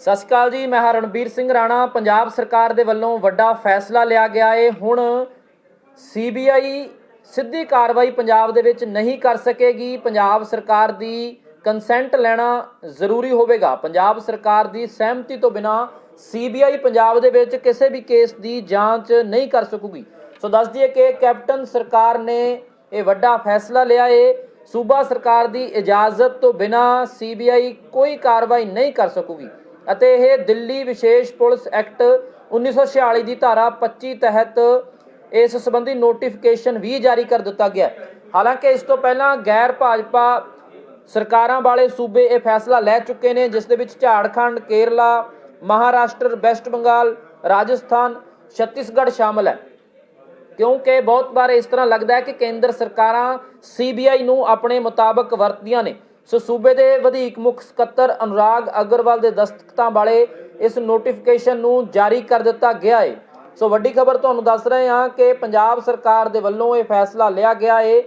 ਸਤਿ ਸ਼੍ਰੀ ਅਕਾਲ ਜੀ, ਮੈਂ ਹਾਂ ਰਣਬੀਰ ਸਿੰਘ ਰਾਣਾ। ਪੰਜਾਬ ਸਰਕਾਰ ਦੇ ਵੱਲੋਂ ਵੱਡਾ ਫੈਸਲਾ ਲਿਆ ਗਿਆ ਏ। ਹੁਣ ਸੀਬੀਆਈ ਸਿੱਧੀ ਕਾਰਵਾਈ ਪੰਜਾਬ ਦੇ ਵਿੱਚ ਨਹੀਂ ਕਰ ਸਕੇਗੀ। ਪੰਜਾਬ ਸਰਕਾਰ ਦੀ ਕੰਸੈਂਟ ਲੈਣਾ ਜ਼ਰੂਰੀ ਹੋਵੇਗਾ। ਪੰਜਾਬ ਸਰਕਾਰ ਦੀ ਸਹਿਮਤੀ ਤੋਂ ਬਿਨਾ ਸੀਬੀਆਈ ਪੰਜਾਬ ਦੇ ਵਿੱਚ ਕਿਸੇ ਵੀ ਕੇਸ ਦੀ ਜਾਂਚ ਨਹੀਂ ਕਰ ਸਕੂਗੀ। ਸੋ ਦੱਸ ਦਈਏ ਕਿ ਕੈਪਟਨ ਸਰਕਾਰ ਨੇ ਇਹ ਵੱਡਾ ਫੈਸਲਾ ਲਿਆ ਏ। ਸੂਬਾ ਸਰਕਾਰ ਦੀ ਇਜਾਜ਼ਤ ਤੋਂ ਬਿਨਾ ਸੀਬੀਆਈ ਕੋਈ ਕਾਰਵਾਈ ਨਹੀਂ ਕਰ ਸਕੂਗੀ। ਅਤੇ ਇਹ ਦਿੱਲੀ ਵਿਸ਼ੇਸ਼ ਪੁਲਿਸ ਐਕਟ 1946 ਦੀ ਧਾਰਾ 25 ਤਹਿਤ ਇਸ ਸੰਬੰਧੀ ਨੋਟੀਫਿਕੇਸ਼ਨ ਵੀ ਜਾਰੀ ਕਰ ਦਿੱਤਾ ਗਿਆ ਹਾਲਾਂਕਿ ਇਸ ਤੋਂ ਪਹਿਲਾਂ ਗੈਰ ਭਾਜਪਾ ਸਰਕਾਰਾਂ ਵਾਲੇ ਸੂਬੇ ਇਹ ਫੈਸਲਾ ਲੈ ਚੁੱਕੇ ਨੇ, ਜਿਸ ਦੇ ਵਿੱਚ ਝਾੜਖੰਡ, ਕੇਰਲਾ, ਮਹਾਰਾਸ਼ਟਰ, ਵੈਸਟ ਬੰਗਾਲ, ਰਾਜਸਥਾਨ, ਛੱਤੀਸਗੜ੍ਹ ਸ਼ਾਮਲ ਹੈ। ਕਿਉਂਕਿ ਬਹੁਤ ਵਾਰ ਇਸ ਤਰ੍ਹਾਂ ਲੱਗਦਾ ਹੈ ਕਿ ਕੇਂਦਰ ਸਰਕਾਰਾਂ ਸੀਬੀਆਈ ਨੂੰ ਆਪਣੇ ਮੁਤਾਬਕ ਵਰਤਦੀਆਂ ਨੇ। ਸੋ ਸੂਬੇ ਦੇ ਵਧੀਕ ਮੁੱਖ ਸਕੱਤਰ ਅਨੁਰਾਗ ਅਗਰਵਾਲ ਦੇ ਦਸਤਖਤਾਂ ਵਾਲੇ ਇਸ ਨੋਟੀਫਿਕੇਸ਼ਨ ਨੂੰ ਜਾਰੀ ਕਰ ਦਿੱਤਾ ਗਿਆ ਹੈ ਸੋ ਵੱਡੀ ਖਬਰ ਤੁਹਾਨੂੰ ਦੱਸ ਰਹੇ ਹਾਂ ਕਿ ਪੰਜਾਬ ਸਰਕਾਰ ਦੇ ਵੱਲੋਂ ਇਹ ਫੈਸਲਾ ਲਿਆ ਗਿਆ ਹੈ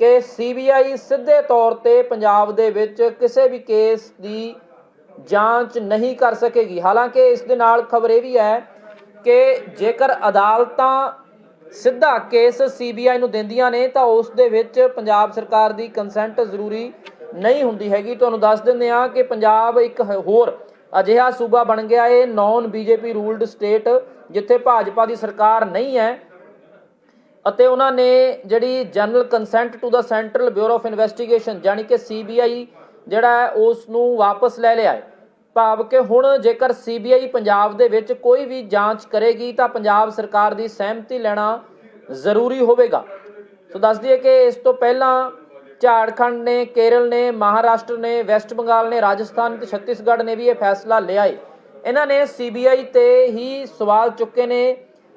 ਕਿ ਸੀਬੀਆਈ ਸਿੱਧੇ ਤੌਰ ਤੇ ਪੰਜਾਬ ਦੇ ਵਿੱਚ ਕਿਸੇ ਵੀ ਕੇਸ ਦੀ ਜਾਂਚ ਨਹੀਂ ਕਰ ਸਕੇਗੀ। ਹਾਲਾਂਕਿ ਇਸ ਦੇ ਨਾਲ ਖਬਰ ਇਹ ਵੀ ਹੈ ਕਿ ਜੇਕਰ ਅਦਾਲਤਾਂ ਸਿੱਧਾ ਕੇਸ ਸੀਬੀਆਈ ਨੂੰ ਦਿੰਦੀਆਂ ਨੇ ਤਾਂ ਉਸ ਦੇ ਵਿੱਚ ਪੰਜਾਬ ਸਰਕਾਰ ਦੀ ਕੰਸੈਂਟ ਜ਼ਰੂਰੀ ਨਹੀਂ ਹੁੰਦੀ ਹੈਗੀ। ਤੁਹਾਨੂੰ ਦੱਸ ਦਿੰਦੇ ਹਾਂ ਕਿ ਪੰਜਾਬ ਇੱਕ ਹੋਰ ਅਜਿਹਾ ਸੂਬਾ ਬਣ ਗਿਆ ਹੈ ਨਾਨ ਬੀਜੇਪੀ ਰੂਲਡ ਸਟੇਟ ਜਿੱਥੇ ਭਾਜਪਾ ਦੀ ਸਰਕਾਰ ਨਹੀਂ ਹੈ। ਅਤੇ ਉਹਨਾਂ ਨੇ ਜਿਹੜੀ ਜਨਰਲ ਕੰਸੈਂਟ ਟੂ ਦਾ ਸੈਂਟਰਲ ਬਿਊਰੋ ਆਫ ਇਨਵੈਸਟੀਗੇਸ਼ਨ ਯਾਨੀ ਕਿ ਸੀਬੀਆਈ ਜਿਹੜਾ ਹੈ ਉਸ ਨੂੰ ਵਾਪਸ ਲੈ ਲਿਆ ਹੈ। ਭਾਵ ਕਿ ਹੁਣ ਜੇਕਰ ਸੀਬੀਆਈ ਪੰਜਾਬ ਦੇ ਵਿੱਚ ਕੋਈ ਵੀ ਜਾਂਚ ਕਰੇਗੀ, ਤਾਂ ਪੰਜਾਬ ਸਰਕਾਰ ਦੀ ਸਹਿਮਤੀ ਲੈਣਾ ਜ਼ਰੂਰੀ ਹੋਵੇਗਾ। ਸੋ ਦੱਸ ਦਈਏ ਕਿ ਇਸ ਤੋਂ ਪਹਿਲਾਂ ਝਾੜਖੰਡ ਨੇ, ਕੇਰਲ ਨੇ, ਮਹਾਰਾਸ਼ਟਰ ਨੇ, ਵੈਸਟ ਬੰਗਾਲ ਨੇ, ਰਾਜਸਥਾਨ ਤੇ ਛੱਤੀਸਗੜ੍ਹ ਨੇ ਵੀ ਇਹ ਫੈਸਲਾ ਲਿਆ ਹੈ ਇਹਨਾਂ ਨੇ ਸੀਬੀਆਈ ਤੇ ਹੀ ਸਵਾਲ ਚੁੱਕੇ ਨੇ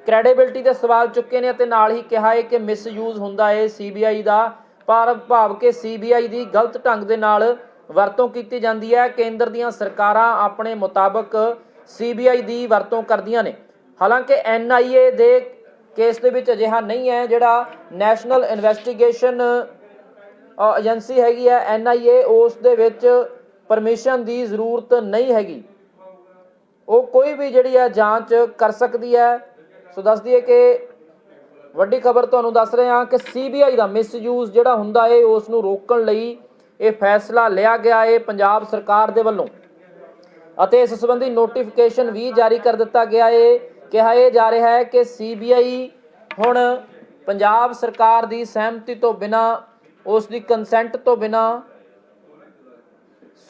ਕ੍ਰੈਡੀਬਿਲਟੀ ਦੇ ਸਵਾਲ ਚੁੱਕੇ ਨੇ ਅਤੇ ਨਾਲ ਹੀ ਕਿਹਾ ਹੈ ਕਿ ਮਿਸਯੂਜ਼ ਹੁੰਦਾ ਹੈ ਸੀਬੀਆਈ ਦਾ। ਭਾਵ ਭਾਵ ਕਿ ਸੀਬੀਆਈ ਦੀ ਗਲਤ ਢੰਗ ਦੇ ਨਾਲ ਵਰਤੋਂ ਕੀਤੀ ਜਾਂਦੀ ਹੈ। ਕੇਂਦਰ ਦੀਆਂ ਸਰਕਾਰਾਂ ਆਪਣੇ ਮੁਤਾਬਕ ਸੀਬੀਆਈ ਦੀ ਵਰਤੋਂ ਕਰਦੀਆਂ ਨੇ। ਹਾਲਾਂਕਿ ਐਨਆਈਏ ਦੇ ਕੇਸ ਦੇ ਵਿੱਚ ਅਜਿਹਾ ਨਹੀਂ ਹੈ ਜਿਹੜਾ ਨੈਸ਼ਨਲ ਇਨਵੈਸਟੀਗੇਸ਼ਨ ਏਜੰਸੀ ਹੈਗੀ ਹੈ ਐਨਆਈਏ ਉਸ ਦੇ ਵਿੱਚ ਪਰਮਿਸ਼ਨ ਦੀ ਜ਼ਰੂਰਤ ਨਹੀਂ ਹੈਗੀ। ਉਹ ਕੋਈ ਵੀ ਜਿਹੜੀ ਹੈ ਜਾਂਚ ਕਰ ਸਕਦੀ ਹੈ। ਸੋ ਦੱਸ ਦਈਏ ਕਿ ਵੱਡੀ ਖਬਰ ਤੁਹਾਨੂੰ ਦੱਸ ਰਹੇ ਹਾਂ ਕਿ ਸੀਬੀਆਈ ਦਾ ਮਿਸਯੂਜ਼ ਜਿਹੜਾ ਹੁੰਦਾ ਏ ਉਸ ਨੂੰ ਰੋਕਣ ਲਈ ਇਹ ਫੈਸਲਾ ਲਿਆ ਗਿਆ ਏ ਪੰਜਾਬ ਸਰਕਾਰ ਦੇ ਵੱਲੋਂ। ਅਤੇ ਇਸ ਸੰਬੰਧੀ ਨੋਟੀਫਿਕੇਸ਼ਨ ਵੀ ਜਾਰੀ ਕਰ ਦਿੱਤਾ ਗਿਆ ਏ ਕਿਹਾ ਇਹ ਜਾ ਰਿਹਾ ਹੈ ਕਿ ਸੀਬੀਆਈ ਹੁਣ ਪੰਜਾਬ ਸਰਕਾਰ ਦੀ ਸਹਿਮਤੀ ਤੋਂ ਬਿਨਾ ਉਸ ਦੀ ਕੰਸੈਂਟ ਤੋਂ ਬਿਨਾ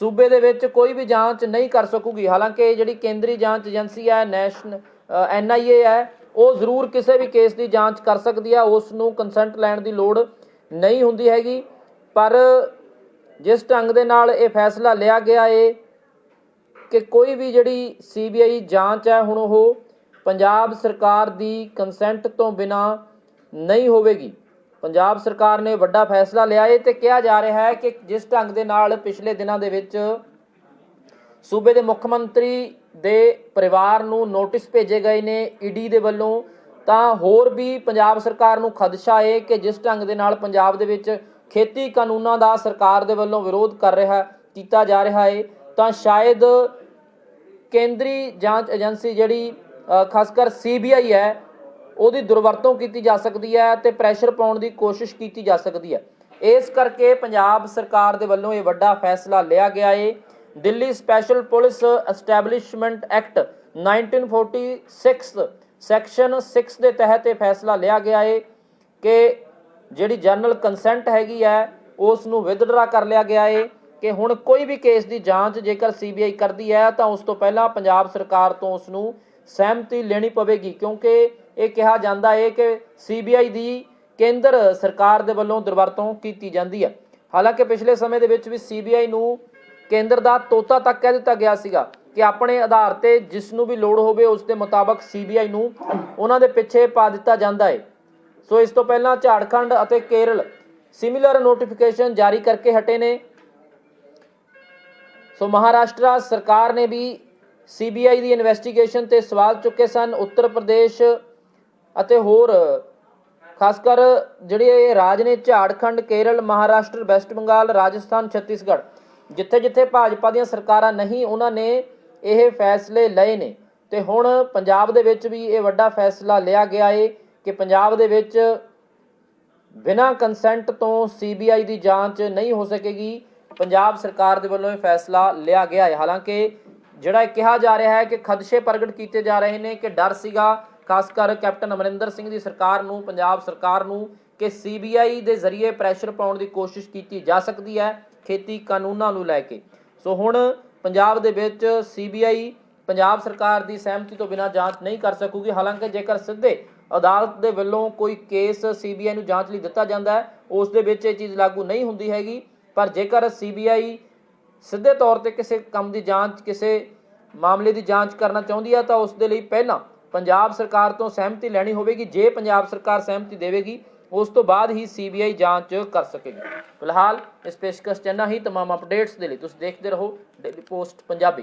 ਸੂਬੇ ਦੇ ਵਿੱਚ ਕੋਈ ਵੀ ਜਾਂਚ ਨਹੀਂ ਕਰ ਸਕੂਗੀ। ਹਾਲਾਂਕਿ ਜਿਹੜੀ ਕੇਂਦਰੀ ਜਾਂਚ ਏਜੰਸੀ ਹੈ ਨੈਸ਼ਨ ਐਨਆਈਏ ਹੈ, ਉਹ ਜ਼ਰੂਰ ਕਿਸੇ ਵੀ ਕੇਸ ਦੀ ਜਾਂਚ ਕਰ ਸਕਦੀ ਹੈ। ਉਸ ਨੂੰ ਕੰਸੈਂਟ ਲੈਣ ਦੀ ਲੋੜ ਨਹੀਂ ਹੁੰਦੀ ਹੈਗੀ। ਪਰ ਜਿਸ ਢੰਗ ਦੇ ਨਾਲ ਇਹ ਫੈਸਲਾ ਲਿਆ ਗਿਆ ਏ ਕਿ ਕੋਈ ਵੀ ਜਿਹੜੀ ਸੀਬੀਆਈ ਜਾਂਚ ਹੈ, ਹੁਣ ਉਹ ਪੰਜਾਬ ਸਰਕਾਰ ਦੀ ਕੰਸੈਂਟ ਤੋਂ ਬਿਨਾ ਨਹੀਂ ਹੋਵੇਗੀ। ਪੰਜਾਬ ਸਰਕਾਰ ਨੇ ਵੱਡਾ ਫੈਸਲਾ ਲਿਆ ਹੈ ਤੇ ਕਿਹਾ ਜਾ ਰਿਹਾ ਹੈ ਕਿ ਜਿਸ ਢੰਗ ਦੇ ਨਾਲ ਪਿਛਲੇ ਦਿਨਾਂ ਦੇ ਵਿੱਚ ਸੂਬੇ ਦੇ ਮੁੱਖ ਮੰਤਰੀ ਦੇ ਪਰਿਵਾਰ ਨੂੰ ਨੋਟਿਸ ਭੇਜੇ ਗਏ ਨੇ ਈਡੀ ਦੇ ਵੱਲੋਂ, ਤਾਂ ਹੋਰ ਵੀ ਪੰਜਾਬ ਸਰਕਾਰ ਨੂੰ ਖਦਸ਼ਾ ਹੈ ਕਿ ਜਿਸ ਢੰਗ ਦੇ ਨਾਲ ਪੰਜਾਬ ਦੇ ਵਿੱਚ ਖੇਤੀ ਕਾਨੂੰਨਾਂ ਦਾ ਸਰਕਾਰ ਦੇ ਵੱਲੋਂ ਵਿਰੋਧ ਕਰ ਰਿਹਾ, ਕੀਤਾ ਜਾ ਰਿਹਾ ਹੈ ਤਾਂ ਸ਼ਾਇਦ ਕੇਂਦਰੀ ਜਾਂਚ ਏਜੰਸੀ ਜਿਹੜੀ ਖਾਸ ਕਰ ਸੀਬੀਆਈ ਹੈ ਉਹਦੀ ਦੁਰਵਰਤੋਂ ਕੀਤੀ ਜਾ ਸਕਦੀ ਹੈ ਤੇ ਪ੍ਰੈਸ਼ਰ ਪਾਉਣ ਦੀ ਕੋਸ਼ਿਸ਼ ਕੀਤੀ ਜਾ ਸਕਦੀ ਹੈ। ਇਸ ਕਰਕੇ ਪੰਜਾਬ ਸਰਕਾਰ ਦੇ ਵੱਲੋਂ ਇਹ ਵੱਡਾ ਫੈਸਲਾ ਲਿਆ ਗਿਆ ਏ। Delhi special police establishment act 1946 section 6 ਦੇ ਤਹਿਤ ਇਹ ਫੈਸਲਾ ਲਿਆ ਗਿਆ ਏ ਕਿ ਜਿਹੜੀ ਜਨਰਲ ਕੰਸੈਂਟ ਹੈਗੀ ਹੈ ਉਸ ਨੂੰ ਵਿਦਡਰਾ ਕਰ ਲਿਆ ਗਿਆ ਏ ਕਿ ਹੁਣ ਕੋਈ ਵੀ ਕੇਸ ਦੀ ਜਾਂਚ ਜੇਕਰ ਸੀਬੀਆਈ ਕਰਦੀ ਹੈ ਤਾਂ ਉਸ ਤੋਂ ਪਹਿਲਾਂ ਪੰਜਾਬ ਸਰਕਾਰ ਤੋਂ ਉਸ ਨੂੰ ਸਹਿਮਤੀ ਲੈਣੀ ਪਵੇਗੀ, ਕਿਉਂਕਿ ਇਹ ਕਿਹਾ ਜਾਂਦਾ ਹੈ ਕਿ ਸੀਬੀਆਈ ਦੀ ਕੇਂਦਰ ਸਰਕਾਰ ਦੇ ਵੱਲੋਂ ਦੁਰਵਰਤੋਂ ਕੀਤੀ ਜਾਂਦੀ ਹੈ ਹਾਲਾਂਕਿ ਪਿਛਲੇ ਸਮੇਂ ਦੇ ਵਿੱਚ ਵੀ ਸੀਬੀਆਈ ਨੂੰ ਕੇਂਦਰ ਦਾ ਤੋਤਾ ਤੱਕ ਕਹਿ ਦਿੱਤਾ ਗਿਆ ਸੀਗਾ ਕਿ ਆਪਣੇ ਆਧਾਰ ਤੇ ਜਿਸ ਨੂੰ ਵੀ ਲੋੜ ਹੋਵੇ ਉਸ ਦੇ ਮੁਤਾਬਕ ਸੀਬੀਆਈ ਨੂੰ ਉਹਨਾਂ ਦੇ ਪਿੱਛੇ ਪਾ ਦਿੱਤਾ ਜਾਂਦਾ ਹੈ ਸੋ ਇਸ ਤੋਂ ਪਹਿਲਾਂ ਝਾੜਖੰਡ ਅਤੇ ਕੇਰਲ ਸਿਮਿਲਰ ਨੋਟੀਫਿਕੇਸ਼ਨ ਜਾਰੀ ਕਰਕੇ ਹਟੇ ਨੇ। ਸੋ ਮਹਾਰਾਸ਼ਟਰ ਸਰਕਾਰ ਨੇ ਵੀ ਸੀਬੀਆਈ ਦੀ ਇਨਵੈਸਟੀਗੇਸ਼ਨ ਤੇ ਸਵਾਲ ਚੁੱਕੇ ਸਨ ਉੱਤਰ ਪ੍ਰਦੇਸ਼ ਅਤੇ ਹੋਰ। ਖਾਸ ਕਰ ਜਿਹੜੇ ਇਹ ਰਾਜ ਨੇ ਝਾੜਖੰਡ, ਕੇਰਲ, ਮਹਾਰਾਸ਼ਟਰ, ਵੈਸਟ ਬੰਗਾਲ, ਰਾਜਸਥਾਨ, ਛੱਤੀਸਗੜ੍ਹ, ਜਿੱਥੇ ਜਿੱਥੇ ਭਾਜਪਾ ਦੀਆਂ ਸਰਕਾਰਾਂ ਨਹੀਂ, ਉਹਨਾਂ ਨੇ ਇਹ ਫੈਸਲੇ ਲਏ ਨੇ। ਤੇ ਹੁਣ ਪੰਜਾਬ ਦੇ ਵਿੱਚ ਵੀ ਇਹ ਵੱਡਾ ਫੈਸਲਾ ਲਿਆ ਗਿਆ ਏ ਕਿ ਪੰਜਾਬ ਦੇ ਵਿੱਚ ਬਿਨਾਂ ਕੰਸੈਂਟ ਤੋਂ ਸੀਬੀਆਈ ਦੀ ਜਾਂਚ ਨਹੀਂ ਹੋ ਸਕੇਗੀ। ਪੰਜਾਬ ਸਰਕਾਰ ਦੇ ਵੱਲੋਂ ਇਹ ਫੈਸਲਾ ਲਿਆ ਗਿਆ ਹੈ ਹਾਲਾਂਕਿ ਜਿਹੜਾ ਇਹ ਕਿਹਾ ਜਾ ਰਿਹਾ ਹੈ ਕਿ ਖਦਸ਼ੇ ਪ੍ਰਗਟ ਕੀਤੇ ਜਾ ਰਹੇ ਨੇ ਕਿ ਡਰ ਸੀਗਾ, ਖਾਸ ਕਰ ਕੈਪਟਨ ਅਮਰਿੰਦਰ ਸਿੰਘ ਦੀ ਸਰਕਾਰ ਨੂੰ, ਪੰਜਾਬ ਸਰਕਾਰ ਨੂੰ, ਕਿ ਸੀਬੀਆਈ ਦੇ ਜ਼ਰੀਏ ਪ੍ਰੈਸ਼ਰ ਪਾਉਣ ਦੀ ਕੋਸ਼ਿਸ਼ ਕੀਤੀ ਜਾ ਸਕਦੀ ਹੈ ਖੇਤੀ ਕਾਨੂੰਨਾਂ ਨੂੰ ਲੈ ਕੇ। ਸੋ ਹੁਣ ਪੰਜਾਬ ਦੇ ਵਿੱਚ ਸੀਬੀਆਈ ਪੰਜਾਬ ਸਰਕਾਰ ਦੀ ਸਹਿਮਤੀ ਤੋਂ ਬਿਨਾਂ ਜਾਂਚ ਨਹੀਂ ਕਰ ਸਕੂਗੀ। ਹਾਲਾਂਕਿ ਜੇਕਰ ਸਿੱਧੇ ਅਦਾਲਤ ਦੇ ਵੱਲੋਂ ਕੋਈ ਕੇਸ ਸੀਬੀਆਈ ਨੂੰ ਜਾਂਚ ਲਈ ਦਿੱਤਾ ਜਾਂਦਾ ਹੈ, ਉਸ ਦੇ ਵਿੱਚ ਇਹ ਚੀਜ਼ ਲਾਗੂ ਨਹੀਂ ਹੁੰਦੀ ਹੈਗੀ। ਪਰ ਜੇਕਰ ਸੀਬੀਆਈ ਸਿੱਧੇ ਤੌਰ ਤੇ ਕਿਸੇ ਕੰਮ ਦੀ ਜਾਂਚ ਕਿਸੇ ਮਾਮਲੇ ਦੀ ਜਾਂਚ ਕਰਨਾ ਚਾਹੁੰਦੀ ਹੈ ਤਾਂ ਉਸ ਦੇ ਲਈ ਪਹਿਲਾਂ ਪੰਜਾਬ ਸਰਕਾਰ ਤੋਂ ਸਹਿਮਤੀ ਲੈਣੀ ਹੋਵੇਗੀ ਜੇ ਪੰਜਾਬ ਸਰਕਾਰ ਸਹਿਮਤੀ ਦੇਵੇਗੀ ਉਸ ਤੋਂ ਬਾਅਦ ਹੀ ਸੀਬੀਆਈ ਜਾਂਚ ਕਰ ਸਕੇਗੀ ਫਿਲਹਾਲ ਇਸ ਪੇਸ਼ਕਸ਼ 'ਚ ਇੰਨਾ ਹੀ तमाम ਅਪਡੇਟਸ ਦੇ ਲਈ ਤੁਸੀਂ ਦੇਖਦੇ ਰਹੋ ਡੇਲੀ ਪੋਸਟ ਪੰਜਾਬੀ